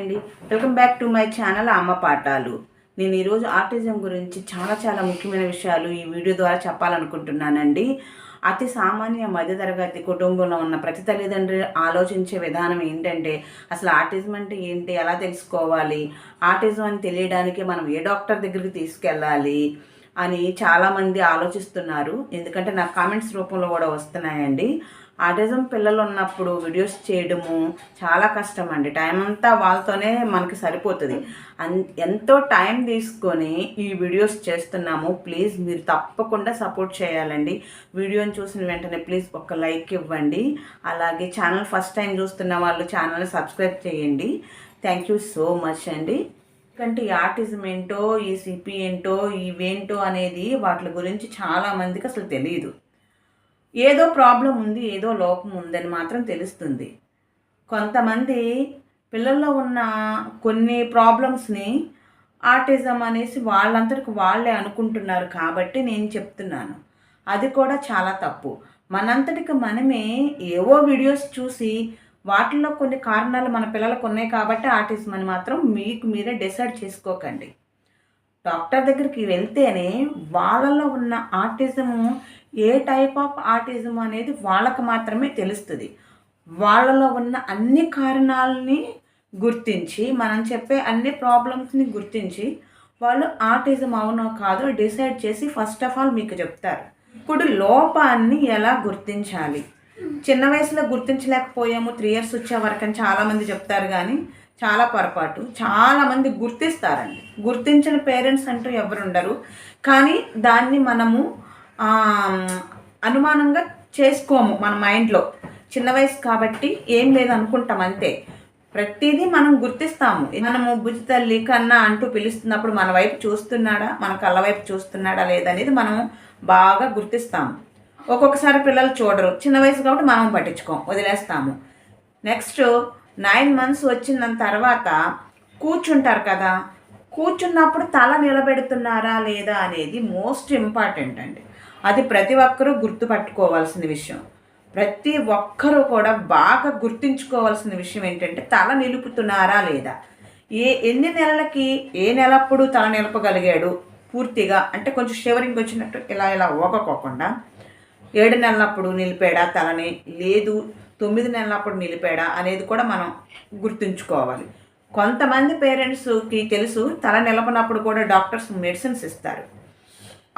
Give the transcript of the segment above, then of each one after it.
అండి. Welcome back to my channel అమ్మ పాఠాలు. నేను ఈరోజు ఆర్టిజం గురించి చాలా చాలా ముఖ్యమైన విషయాలు ఈ వీడియో ద్వారా చెప్పాలనుకుంటున్నానండి. అతి సామాన్య మధ్యతరగతి కుటుంబంలో ఉన్న ప్రతి తల్లిదండ్రులు ఆలోచించే విధానం ఏంటంటే అసలు ఆర్టిజం అంటే ఏంటి ఎలా తెలుసుకోవాలి ఆర్టిజం అని తెలియడానికి మనం ఏ డాక్టర్ దగ్గరికి తీసుకెళ్ళాలి అని చాలామంది ఆలోచిస్తున్నారు. ఎందుకంటే నాకు కామెంట్స్ రూపంలో కూడా వస్తున్నాయండి. ఆటిజం పిల్లలు ఉన్నప్పుడు వీడియోస్ చేయడము చాలా కష్టం అండి. టైం అంతా వాళ్ళతోనే మనకి సరిపోతుంది. అన్ ఎంతో టైం తీసుకొని ఈ వీడియోస్ చేస్తున్నాము. ప్లీజ్ మీరు తప్పకుండా సపోర్ట్ చేయాలండి. వీడియోని చూసిన వెంటనే ప్లీజ్ ఒక లైక్ ఇవ్వండి. అలాగే ఛానల్ ఫస్ట్ టైం చూస్తున్న వాళ్ళు ఛానల్ని సబ్స్క్రైబ్ చేయండి. థ్యాంక్ యూ సో మచ్ అండి. ఎందుకంటే ఈ ఆర్టిజం ఏంటో ఈ సిపి ఏంటో ఇవేంటో అనేది వాటి గురించి చాలా మందికి అసలు తెలియదు. ఏదో ప్రాబ్లం ఉంది ఏదో లోపం ఉందని మాత్రం తెలుస్తుంది. కొంతమంది పిల్లల్లో ఉన్న కొన్ని ప్రాబ్లమ్స్ని ఆర్టిజం అనేసి వాళ్ళంతటికి వాళ్ళే అనుకుంటున్నారు కాబట్టి నేను చెప్తున్నాను. అది కూడా చాలా తప్పు. మనంతటికి మనమే ఏవో వీడియోస్ చూసి వాటిల్లో కొన్ని కారణాలు మన పిల్లలకు ఉన్నాయి కాబట్టి ఆర్టిజం అని మాత్రం మీకు మీరే డిసైడ్ చేసుకోకండి. డాక్టర్ దగ్గరికి వెళ్తేనే వాళ్ళలో ఉన్న ఆర్టిజము ఏ టైప్ ఆఫ్ ఆర్టిజం అనేది వాళ్ళకు మాత్రమే తెలుస్తుంది. వాళ్ళలో ఉన్న అన్ని కారణాలని గుర్తించి మనం చెప్పే అన్ని ప్రాబ్లమ్స్ని గుర్తించి వాళ్ళు ఆర్టిజం అవునో కాదో డిసైడ్ చేసి ఫస్ట్ ఆఫ్ ఆల్ మీకు చెప్తారు. ఇప్పుడు లోపాన్ని ఎలా గుర్తించాలి? చిన్న వయసులో గుర్తించలేకపోయాము త్రీ ఇయర్స్ వచ్చే వరకు అని చాలామంది చెప్తారు కానీ చాలా పొరపాటు. చాలామంది గుర్తిస్తారండి. గుర్తించిన పేరెంట్స్ అంటూ ఎవరు ఉండరు కానీ దాన్ని మనము అనుమానంగా చేసుకోము మన మైండ్లో. చిన్న వయసు కాబట్టి ఏం లేదు అనుకుంటాం అంతే. ప్రతిదీ మనం గుర్తిస్తాము. మనము బుజ్జి తల్లి కన్నా అంటూ పిలుస్తున్నప్పుడు మన వైపు చూస్తున్నాడా? మన కళ్ళ వైపు చూస్తున్నాడా లేదనేది మనం బాగా గుర్తిస్తాము. ఒక్కొక్కసారి పిల్లలు చూడరు. చిన్న వయసు కాబట్టి మనం పట్టించుకోం. వదిలేస్తాము. నెక్స్ట్ నైన్ మంత్స్ వచ్చిన తర్వాత కూర్చుంటారు కదా కూర్చున్నప్పుడు తల నిలబెడుతున్నారా లేదా అనేది మోస్ట్ ఇంపార్టెంట్ అండి. అది ప్రతి ఒక్కరూ గుర్తుపట్టుకోవాల్సిన విషయం. ప్రతి ఒక్కరూ కూడా బాగా గుర్తుంచుకోవాల్సిన విషయం ఏంటంటే తల నిలుపుతున్నారా లేదా? ఏ ఎన్ని నెలలకి ఏ నెలప్పుడు తల నిలపగలిగాడు పూర్తిగా? అంటే కొంచెం షివరింగ్ వచ్చినట్టు ఇలా ఇలా ఊగకోకుండా. ఏడు నెలలప్పుడు నిలిపాడా తలని? లేదు. తొమ్మిది నెలలప్పుడు నిలిపాడా అనేది కూడా మనం గుర్తుంచుకోవాలి. కొంతమంది పేరెంట్స్కి తెలుసు తల నిలపనప్పుడు కూడా డాక్టర్స్ మెడిసిన్స్ ఇస్తారు.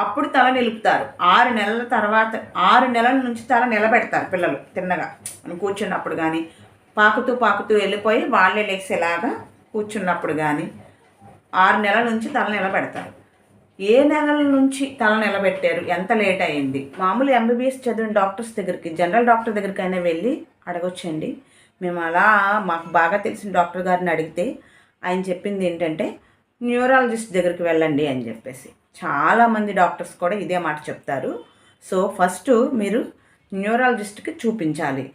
అప్పుడు తల నిలుపుతారు. ఆరు నెలల తర్వాత ఆరు నెలల నుంచి తల నిలబెడతారు పిల్లలు తిన్నగా. కూర్చున్నప్పుడు కానీ పాకుతూ పాకుతూ వెళ్ళిపోయి వాళ్ళే లేచేలాగా కూర్చున్నప్పుడు కానీ ఆరు నెలల నుంచి తల నిలబెడతారు. ఏ నెలల నుంచి తల నిలబెట్టారు? ఎంత లేట్ అయింది? మామూలు ఎంబీబీఎస్ చదివిన డాక్టర్స్ దగ్గరికి జనరల్ డాక్టర్ దగ్గరికైనా వెళ్ళి అడగొచ్చండి. మేము అలా మాకు బాగా తెలిసిన డాక్టర్ గారిని అడిగితే ఆయన చెప్పింది ఏంటంటే న్యూరాలజిస్ట్ దగ్గరికి వెళ్ళండి అని చెప్పేసి. చాలామంది డాక్టర్స్ కూడా ఇదే మాట చెప్తారు. సో ఫస్ట్ మీరు న్యూరాలజిస్ట్కి చూపించాలి.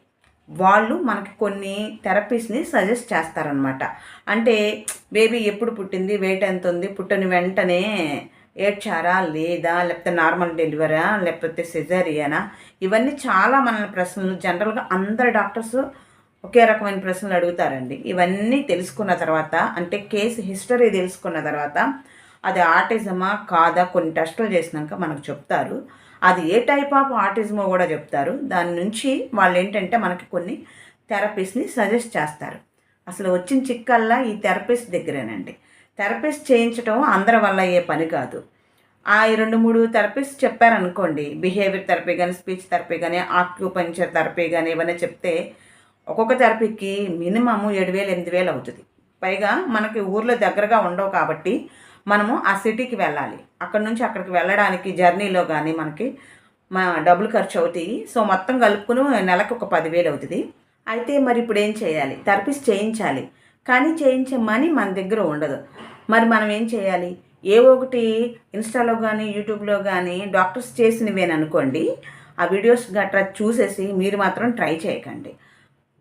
వాళ్ళు మనకి కొన్ని థెరపీస్ని సజెస్ట్ చేస్తారనమాట అంటే బేబీ ఎప్పుడు పుట్టింది? వెయిట్ ఎంత ఉంది పుట్టిన వెంటనే ఏడ్చారా లేదా లేకపోతే నార్మల్ డెలివరా లేకపోతే సిజరియనా ఇవన్నీ చాలా మన ప్రశ్నలు. జనరల్గా అందరు డాక్టర్స్ ఒకే రకమైన ప్రశ్నలు అడుగుతారండి. ఇవన్నీ తెలుసుకున్న తర్వాత అంటే కేసు హిస్టరీ తెలుసుకున్న తర్వాత అది ఆటిజమా కాదా కొన్ని టెస్టులు చేసినాక మనకు చెప్తారు. అది ఏ టైప్ ఆఫ్ ఆటిజమో కూడా చెప్తారు. దాని నుంచి వాళ్ళు ఏంటంటే మనకి కొన్ని థెరపీస్ని సజెస్ట్ చేస్తారు. అసలు వచ్చిన చిక్కల్లా ఈ థెరపీస్ దగ్గరేనండి. థెరపిస్ట్ చేయించడం అందరి వల్ల అయ్యే పని కాదు. ఆ రెండు మూడు థెరపిస్ట్ చెప్పారనుకోండి బిహేవియర్ థెరపీ కానీ స్పీచ్ థెరపీ కానీ ఆక్యుపంచర్ థెరపీ కానీ ఇవన్నీ చెప్తే ఒక్కొక్క థెరపీకి మినిమము ఏడు వేలు ఎనిమిది వేలు అవుతుంది. పైగా మనకి ఊర్లో దగ్గరగా ఉండవు కాబట్టి మనము ఆ సిటీకి వెళ్ళాలి. అక్కడ నుంచి అక్కడికి వెళ్ళడానికి జర్నీలో కానీ మనకి మా డబ్బులు ఖర్చు అవుతాయి. సో మొత్తం కలుపుకుని నెలకు ఒక పదివేలు అవుతుంది. అయితే మరి ఇప్పుడు ఏం చేయాలి? థెరపిస్ట్ చేయించాలి. కానీ చేయించే మనీ మన దగ్గర ఉండదు. మరి మనం ఏం చేయాలి? ఏ ఒకటి ఇన్స్టాలో కానీ యూట్యూబ్లో కానీ డాక్టర్స్ చేసినవేననుకోండి ఆ వీడియోస్ గట్రా చూసేసి మీరు మాత్రం ట్రై చేయకండి.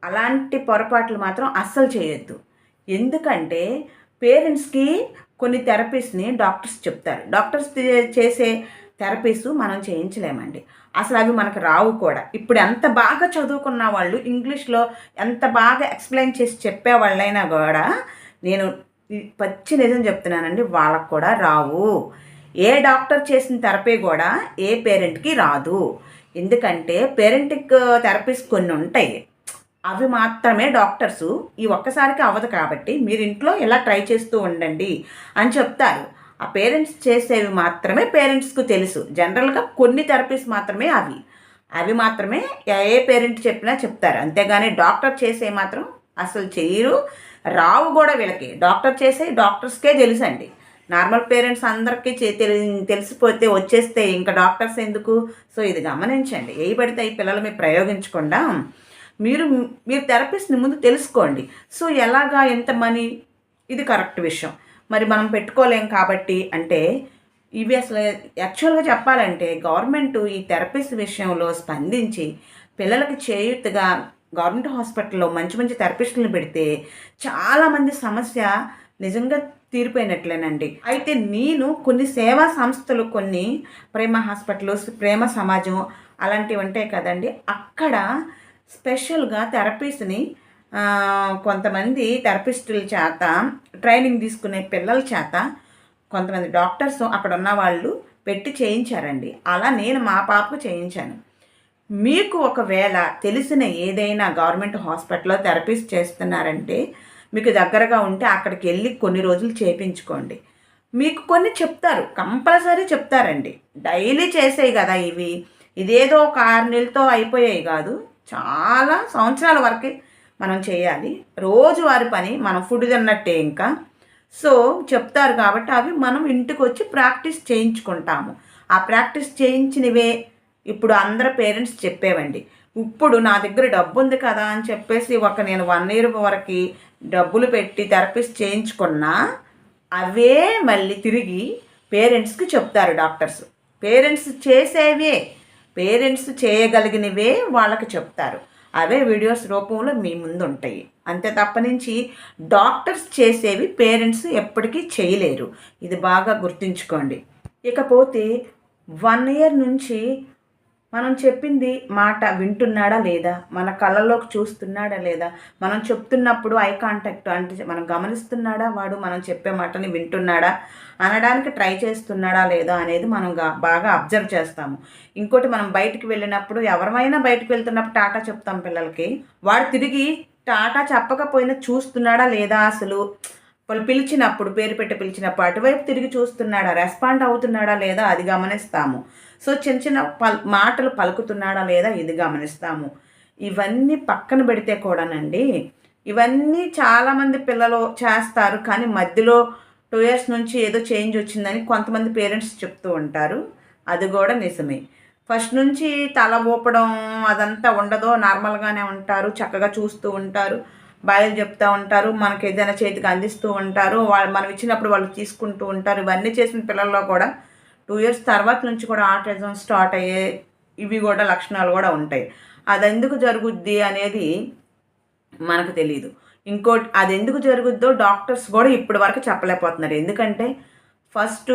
అలాంటి పొరపాట్లు మాత్రం అస్సలు చేయొద్దు. ఎందుకంటే పేరెంట్స్కి కొన్ని థెరపీస్ని డాక్టర్స్ చెప్తారు. డాక్టర్స్ చేసే థెరపీస్ మనం చేయించలేమండి. అసలు అవి మనకు రావు కూడా. ఇప్పుడు ఎంత బాగా చదువుకున్న వాళ్ళు ఇంగ్లీష్లో ఎంత బాగా ఎక్స్ప్లెయిన్ చేసి చెప్పే వాళ్ళైనా కూడా నేను పచ్చి నిజం చెప్తున్నానండి వాళ్ళకు కూడా రావు. ఏ డాక్టర్ చేసిన థెరపీ కూడా ఏ పేరెంట్కి రాదు. ఎందుకంటే పేరెంటిక్ థెరపీస్ కొన్ని ఉంటాయి. అవి మాత్రమే డాక్టర్సు ఈ ఒక్కసారికి అవ్వదు కాబట్టి మీరు ఇంట్లో ఇలా ట్రై చేస్తూ ఉండండి అని చెప్తారు. ఆ పేరెంట్స్ చేసేవి మాత్రమే పేరెంట్స్కు తెలుసు. జనరల్గా కొన్ని థెరపీస్ మాత్రమే అవి. అవి మాత్రమే ఏ పేరెంట్ చెప్పినా చెప్తారు. అంతేగాని డాక్టర్ చేసే మాత్రం అసలు చేయరు. రావు కూడా వీళ్ళకి. డాక్టర్ చేసే డాక్టర్స్కే తెలుసండి. నార్మల్ పేరెంట్స్ అందరికీ తెలిసిపోతే వచ్చేస్తే ఇంకా డాక్టర్స్ ఎందుకు? సో ఇది గమనించండి. ఏ పడితే ఈ పిల్లలు మీరు ప్రయోగించకుండా మీరు మీరు థెరపిస్ట్ని ముందు తెలుసుకోండి. సో ఎలాగా ఎంత మనీ? ఇది కరెక్ట్ విషయం. మరి మనం పెట్టుకోలేం కాబట్టి అంటే ఇవి అసలు యాక్చువల్గా చెప్పాలంటే గవర్నమెంట్ ఈ థెరపిస్ట్ విషయంలో స్పందించి పిల్లలకి చేయుతగా గవర్నమెంట్ హాస్పిటల్లో మంచి మంచి థెరపిస్టులను పెడితే చాలామంది సమస్య నిజంగా తీరిపోయినట్లేనండి. అయితే నేను కొన్ని సేవా సంస్థలు కొన్ని ప్రేమ హాస్పిటల్ ప్రేమ సమాజం అలాంటివి ఉంటాయి కదండి అక్కడ స్పెషల్గా థెరపీస్ని కొంతమంది థెరపిస్టుల చేత ట్రైనింగ్ తీసుకునే పిల్లల చేత కొంతమంది డాక్టర్స్ అక్కడ ఉన్న వాళ్ళు పెట్టి చేయించారండి. అలా నేను మా పాపకు చేయించాను. మీకు ఒకవేళ తెలిసిన ఏదైనా గవర్నమెంట్ హాస్పిటల్లో థెరపీస్ చేస్తున్నారంటే మీకు దగ్గరగా ఉంటే అక్కడికి వెళ్ళి కొన్ని రోజులు చేయించుకోండి. మీకు కొన్ని చెప్తారు కంపల్సరీ చెప్తారండి. డైలీ చేసేవి కదా ఇవి. ఇదేదో ఒక ఆరు నెలలతో అయిపోయాయి కాదు. చాలా సంవత్సరాల వరకు మనం చేయాలి. రోజువారి పని మనం ఫుడ్ తిన్నట్టే ఇంకా. సో చెప్తారు కాబట్టి అవి మనం ఇంటికి వచ్చి ప్రాక్టీస్ చేయించుకుంటాము. ఆ ప్రాక్టీస్ చేయించినవే ఇప్పుడు అందరు పేరెంట్స్ చెప్పేవండి. ఇప్పుడు నా దగ్గర డబ్బు ఉంది కదా అని చెప్పేసి ఒక నేను వన్ ఇయర్ వరకు డబ్బులు పెట్టి థెరపిస్ట్ చేయించుకున్నా అవే మళ్ళీ తిరిగి పేరెంట్స్కి చెప్తారు డాక్టర్స్. పేరెంట్స్ చేసేవే పేరెంట్స్ చేయగలిగినవే వాళ్ళకి చెప్తారు. అవే వీడియోస్ రూపంలో మీ ముందు ఉంటాయి అంతే తప్ప నుంచి డాక్టర్స్ చేసేవి పేరెంట్స్ ఎప్పటికీ చేయలేరు. ఇది బాగా గుర్తుంచుకోండి. ఇకపోతే వన్ ఇయర్ నుంచి మనం చెప్పింది మాట వింటున్నాడా లేదా? మన కళ్ళలోకి చూస్తున్నాడా లేదా? మనం చెప్తున్నప్పుడు ఐ కాంటాక్ట్ అంటే మనం గమనిస్తున్నాడా? వాడు మనం చెప్పే మాటని వింటున్నాడా? అనడానికి ట్రై చేస్తున్నాడా లేదా అనేది మనం బాగా అబ్జర్వ్ చేస్తాము. ఇంకోటి మనం బయటికి వెళ్ళినప్పుడు ఎవరమైనా బయటకు వెళ్తున్నప్పుడు టాటా చెప్తాం పిల్లలకి వాడు తిరిగి టాటా చెప్పకపోయినా చూస్తున్నాడా లేదా అసలు? వాళ్ళు పిలిచినప్పుడు పేరు పెట్టి పిలిచినప్పుడు అటువైపు తిరిగి చూస్తున్నాడా రెస్పాండ్ అవుతున్నాడా లేదా అది గమనిస్తాము. సో చిన్న చిన్న పల్ మాటలు పలుకుతున్నాడా లేదా ఇది గమనిస్తాము. ఇవన్నీ పక్కన పెడితే కూడానండి ఇవన్నీ చాలామంది పిల్లలు చేస్తారు కానీ మధ్యలో టూ ఇయర్స్ నుంచి ఏదో చేంజ్ వచ్చిందని కొంతమంది పేరెంట్స్ చెప్తూ ఉంటారు. అది కూడా నిజమే. ఫస్ట్ నుంచి తల ఊపడం అదంతా ఉండదో నార్మల్గానే ఉంటారు చక్కగా చూస్తూ ఉంటారు బాయలు చెప్తూ ఉంటారు మనకి ఏదైనా చేతికి అందిస్తూ ఉంటారు వాళ్ళు మనం ఇచ్చినప్పుడు వాళ్ళు తీసుకుంటూ ఉంటారు. ఇవన్నీ చేసిన పిల్లల్లో కూడా టూ ఇయర్స్ తర్వాత నుంచి కూడా ఆటిజం స్టార్ట్ అయ్యే ఇవి కూడా లక్షణాలు కూడా ఉంటాయి. అది ఎందుకు జరుగుద్ది అనేది మనకు తెలియదు ఇంకోటి అది ఎందుకు జరుగుద్దో డాక్టర్స్ కూడా ఇప్పటి వరకు చెప్పలేకపోతున్నారు. ఎందుకంటే ఫస్ట్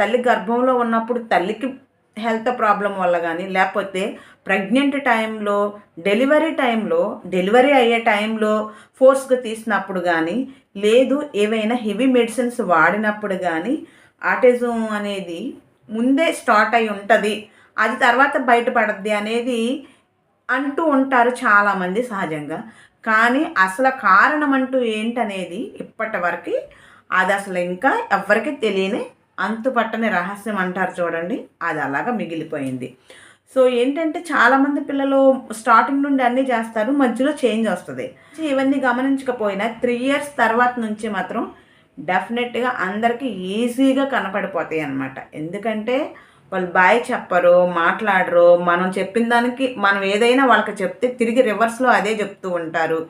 తల్లి గర్భంలో ఉన్నప్పుడు తల్లికి హెల్త్ ప్రాబ్లం వల్ల కానీ లేకపోతే ప్రెగ్నెంట్ టైంలో డెలివరీ టైంలో డెలివరీ అయ్యే టైంలో ఫోర్స్గా తీసినప్పుడు కానీ లేదు ఏవైనా హెవీ మెడిసిన్స్ వాడినప్పుడు కానీ ఆటిజం అనేది ముందే స్టార్ట్ అయి ఉంటుంది. అది తర్వాత బయటపడద్ది అనేది అంటూ ఉంటారు చాలామంది సహజంగా. కానీ అసలు కారణం అంటూ ఏంటనేది ఇప్పటి వరకు అది అసలు ఇంకా ఎవరికి తెలియని అంతుపట్టని రహస్యం అంటారు చూడండి. అది అలాగా మిగిలిపోయింది. సో ఏంటంటే చాలామంది పిల్లలు స్టార్టింగ్ నుండి అన్నీ చేస్తారు మధ్యలో చేంజ్ వస్తుంది. ఇవన్నీ గమనించకపోయినా త్రీ ఇయర్స్ తర్వాత నుంచి మాత్రం డెఫినెట్గా అందరికీ ఈజీగా కనపడిపోతాయి అన్నమాట. ఎందుకంటే వాళ్ళు బాయ్ చెప్పరు మాట్లాడరు. మనం చెప్పిన దానికి మనం ఏదైనా వాళ్ళకి చెప్తే తిరిగి రివర్స్లో అదే చెప్తూ ఉంటారు.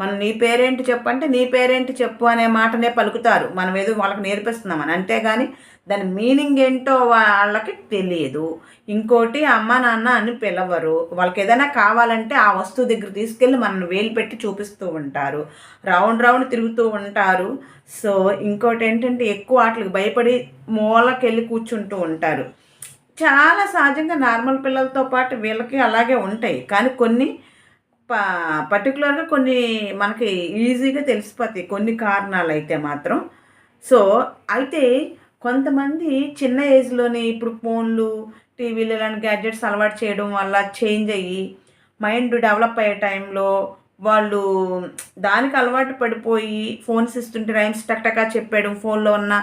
మనం నీ పేరేంటి చెప్పు అంటే నీ పేరేంటి చెప్పు అనే మాటనే పలుకుతారు. మనం ఏదో వాళ్ళకి నేర్పిస్తున్నామని అంతేగాని దాని మీనింగ్ ఏంటో వాళ్ళకి తెలియదు. ఇంకోటి అమ్మ నాన్న అని పిలవరు. వాళ్ళకి ఏదైనా కావాలంటే ఆ వస్తువు దగ్గర తీసుకెళ్ళి మనం వేలు పెట్టి చూపిస్తూ ఉంటారు. రౌండ్ రౌండ్ తిరుగుతూ ఉంటారు. సో ఇంకోటి ఏంటంటే ఎక్కువ వాటికి భయపడి మూలకెళ్ళి కూర్చుంటూ ఉంటారు. చాలా సహజంగా నార్మల్ పిల్లలతో పాటు వీళ్ళకి అలాగే ఉంటాయి. కానీ కొన్ని ప పర్టికులర్గా కొన్ని మనకి ఈజీగా తెలిసిపోతాయి. కొన్ని కారణాలు అయితే మాత్రం. సో అయితే కొంతమంది చిన్న ఏజ్లోనే ఇప్పుడు ఫోన్లు టీవీలు ఇలాంటి గ్యాడ్జెట్స్ అలవాటు చేయడం వల్ల చేంజ్ అయ్యి మైండ్ డెవలప్ అయ్యే టైంలో వాళ్ళు దానికి అలవాటు పడిపోయి ఫోన్స్ ఇస్తుంటే రైమ్స్ టక్ చెప్పేయడం ఫోన్లో ఉన్న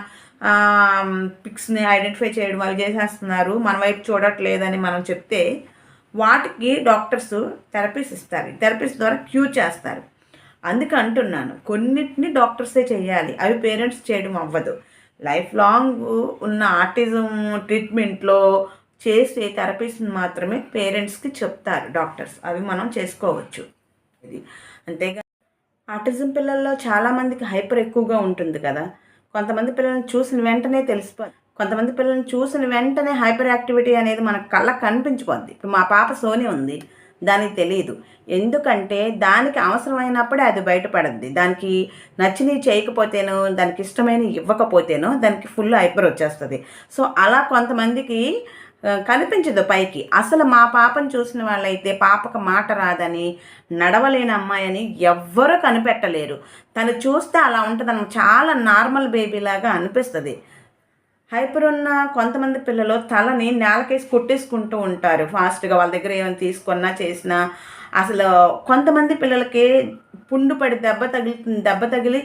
పిక్స్ని ఐడెంటిఫై చేయడం అవి చేసేస్తున్నారు. మన వైపు చూడట్లేదని మనం చెప్తే వాటికి డాక్టర్స్ థెరపీస్ ఇస్తారు. థెరపీస్ ద్వారా క్యూర్ చేస్తారు. అందుకే అంటున్నాను కొన్నిటిని డాక్టర్సే చేయాలి అవి పేరెంట్స్ చేయడం అవ్వదు. లైఫ్ లాంగ్ ఉన్న ఆర్టిజం ట్రీట్మెంట్లో చేసే థెరపీస్ని మాత్రమే పేరెంట్స్కి చెప్తారు డాక్టర్స్. అవి మనం చేసుకోవచ్చు. ఇది అంతేగా ఆటిజం పిల్లల్లో చాలామందికి హైపర్ ఎక్కువగా ఉంటుంది కదా. కొంతమంది పిల్లల్ని చూసిన వెంటనే తెలిసిపో కొంతమంది పిల్లల్ని చూసిన వెంటనే హైపర్ యాక్టివిటీ అనేది మన కళ్ళకు కనిపించుకోద్ది ఇప్పుడు మా పాప సోని ఉంది. దానికి తెలియదు ఎందుకంటే దానికి అవసరమైనప్పుడే అది బయటపడద్ది దానికి నచ్చినవి చేయకపోతేనో దానికి ఇష్టమైన ఇవ్వకపోతేనో దానికి ఫుల్ హైపర్ వచ్చేస్తుంది. సో అలా కొంతమందికి కనిపించదు పైకి. అసలు మా పాపను చూసిన వాళ్ళైతే పాపకు మాట రాదని నడవలేని అమ్మాయి అని ఎవ్వరూ కనిపెట్టలేరు. తను చూస్తే అలా ఉంటుంది చాలా నార్మల్ బేబీలాగా అనిపిస్తుంది. హైపర్ ఉన్న కొంతమంది పిల్లలు తలని నేలకేసి కొట్టేసుకుంటూ ఉంటారు. ఫాస్ట్గా వాళ్ళ దగ్గర ఏమైనా తీసుకున్నా చేసినా అసలు కొంతమంది పిల్లలకి పుండు పడి దెబ్బ తగిలి దెబ్బ తగిలి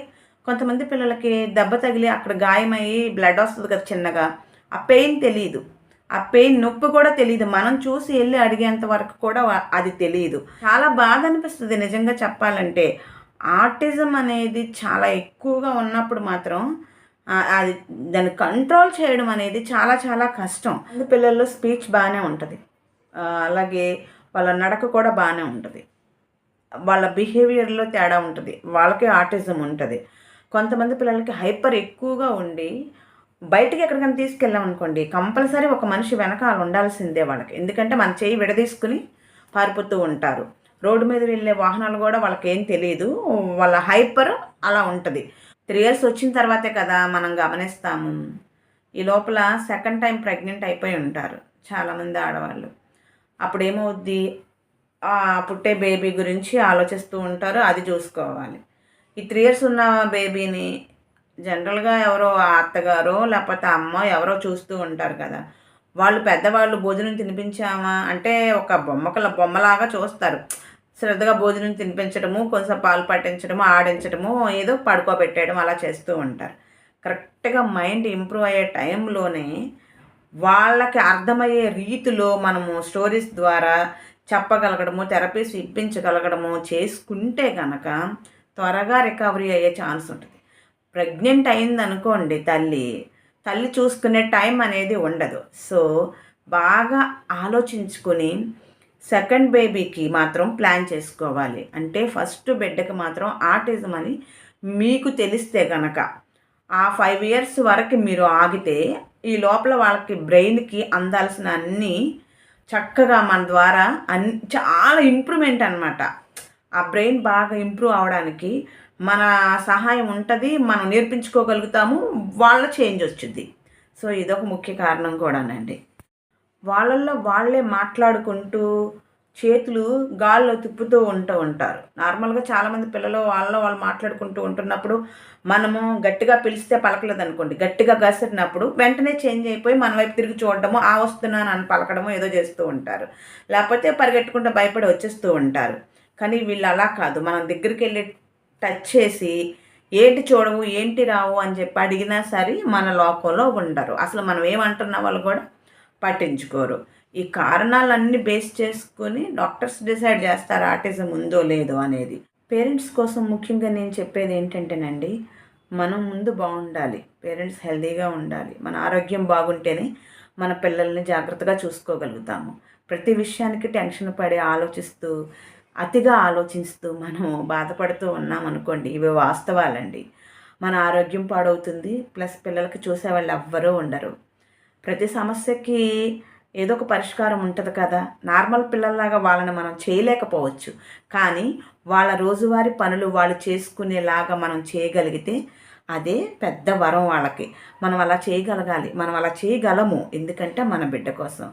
కొంతమంది పిల్లలకి దెబ్బ తగిలి అక్కడ గాయమయ్యి బ్లడ్ వస్తుంది కదా చిన్నగా ఆ పెయిన్ తెలియదు ఆ పెయిన్ నొప్పి కూడా తెలియదు మనం చూసి వెళ్ళి అడిగేంత వరకు కూడా అది తెలియదు చాలా బాధ అనిపిస్తుంది నిజంగా చెప్పాలంటే. ఆర్టిజం అనేది చాలా ఎక్కువగా ఉన్నప్పుడు మాత్రం అది దాన్ని కంట్రోల్ చేయడం అనేది చాలా చాలా కష్టం. పిల్లల్లో స్పీచ్ బాగానే ఉంటుంది. అలాగే వాళ్ళ నడక కూడా బాగానే ఉంటుంది. వాళ్ళ బిహేవియర్లో తేడా ఉంటుంది. వాళ్ళకి ఆర్టిజం ఉంటుంది. కొంతమంది పిల్లలకి హైపర్ ఎక్కువగా ఉండి బయటికి ఎక్కడికైనా తీసుకెళ్ళాం అనుకోండి కంపల్సరీ ఒక మనిషి వెనకాల ఉండాల్సిందే వాళ్ళకి. ఎందుకంటే మన చేయి విడదీసుకుని పారిపోతూ ఉంటారు. రోడ్డు మీద వెళ్ళే వాహనాలు కూడా వాళ్ళకి ఏం తెలియదు వాళ్ళ హైపర్ అలా ఉంటుంది. త్రీ ఇయర్స్ వచ్చిన తర్వాతే కదా మనం గమనిస్తాము. ఈ లోపల సెకండ్ టైం ప్రెగ్నెంట్ అయిపోయి ఉంటారు చాలామంది ఆడవాళ్ళు. అప్పుడు ఏమవుద్ది పుట్టే బేబీ గురించి ఆలోచిస్తూ ఉంటారు అది చూసుకోవాలి. ఈ త్రీ ఇయర్స్ ఉన్న బేబీని జనరల్గా ఎవరో అత్తగారో లేకపోతే అమ్మ ఎవరో చూస్తూ ఉంటారు కదా. వాళ్ళు పెద్దవాళ్ళు భోజనం తినిపించామా? అంటే ఒక బొమ్మకల బొమ్మలాగా చూస్తారు. శ్రద్ధగా భోజనం తినిపించడము కొంచెం పాలు పట్టించడము ఆడించడము ఏదో పడుకోబెట్టేయడం అలా చేస్తూ ఉంటారు. కరెక్ట్గా మైండ్ ఇంప్రూవ్ అయ్యే టైంలోనే వాళ్ళకి అర్థమయ్యే రీతిలో మనము స్టోరీస్ ద్వారా చెప్పగలగడము థెరపీస్ ఇప్పించగలగడము చేసుకుంటే కనుక త్వరగా రికవరీ అయ్యే ఛాన్స్ ఉంటుంది. ప్రెగ్నెంట్ అయింది అనుకోండి తల్లి తల్లి చూసుకునే టైం అనేది ఉండదు. సో బాగా ఆలోచించుకొని సెకండ్ బేబీకి మాత్రం ప్లాన్ చేసుకోవాలి. అంటే ఫస్ట్ బిడ్డకి మాత్రం ఆటిజం అని మీకు తెలిస్తే కనుక ఆ ఫైవ్ ఇయర్స్ వరకు మీరు ఆగితే ఈ లోపల వాళ్ళకి బ్రెయిన్కి అందాల్సిన అన్నీ చక్కగా మన ద్వారా అన్ చాలా ఇంప్రూవ్మెంట్ అనమాట ఆ బ్రెయిన్ బాగా ఇంప్రూవ్ అవడానికి మన సహాయం ఉంటుంది మనం నేర్పించుకోగలుగుతాము వాళ్ళ చేంజ్ వచ్చింది సో ఇదొక ముఖ్య కారణం కూడానండి. వాళ్ళల్లో వాళ్ళే మాట్లాడుకుంటూ చేతులు గాల్లో తిప్పుతూ ఉంటూ ఉంటారు. నార్మల్గా చాలామంది పిల్లలు వాళ్ళలో వాళ్ళు మాట్లాడుకుంటూ ఉంటున్నప్పుడు మనము గట్టిగా పిలిస్తే పలకలేదు అనుకోండి గట్టిగా గసిరినప్పుడు వెంటనే చేంజ్ అయిపోయి మన వైపు తిరిగి చూడడము ఆ వస్తున్నాను అని పలకడము ఏదో చేస్తూ ఉంటారు. లేకపోతే పరిగెట్టుకుంటూ భయపడి వచ్చేస్తూ ఉంటారు. కానీ వీళ్ళు అలా కాదు. మనం దగ్గరికి వెళ్ళి టచ్ చేసి ఏంటి చూడవు? ఏంటి రావు? అని చెప్పి అడిగినా సరే మన లోకంలో ఉండరు. అసలు మనం ఏమంటున్న వాళ్ళు కూడా పట్టించుకోరు. ఈ కారణాలన్నీ బేస్ చేసుకొని డాక్టర్స్ డిసైడ్ చేస్తారు ఆటిజం ఉందో లేదో అనేది. పేరెంట్స్ కోసం ముఖ్యంగా నేను చెప్పేది ఏంటంటేనండి మనం ముందు బాగుండాలి. పేరెంట్స్ హెల్తీగా ఉండాలి. మన ఆరోగ్యం బాగుంటేనే మన పిల్లల్ని జాగ్రత్తగా చూసుకోగలుగుతాము. ప్రతి విషయానికి టెన్షన్ పడి ఆలోచిస్తూ అతిగా ఆలోచిస్తూ మనం బాధపడుతూ ఉన్నాం అనుకోండి ఇవి వాస్తవాలండి. మన ఆరోగ్యం పాడవుతుంది. ప్లస్ పిల్లలకి చూసే వాళ్ళు ఎవ్వరూ ఉండరు. ప్రతి సమస్యకి ఏదో ఒక పరిష్కారం ఉంటుంది కదా. నార్మల్ పిల్లల్లాగా వాళ్ళని మనం చేయలేకపోవచ్చు. కానీ వాళ్ళ రోజువారి పనులు వాళ్ళు చేసుకునేలాగా మనం చేయగలిగితే అదే పెద్ద వరం వాళ్ళకి. మనం అలా చేయగలగాలి. మనం అలా చేయగలము. ఎందుకంటే మన బిడ్డ కోసం.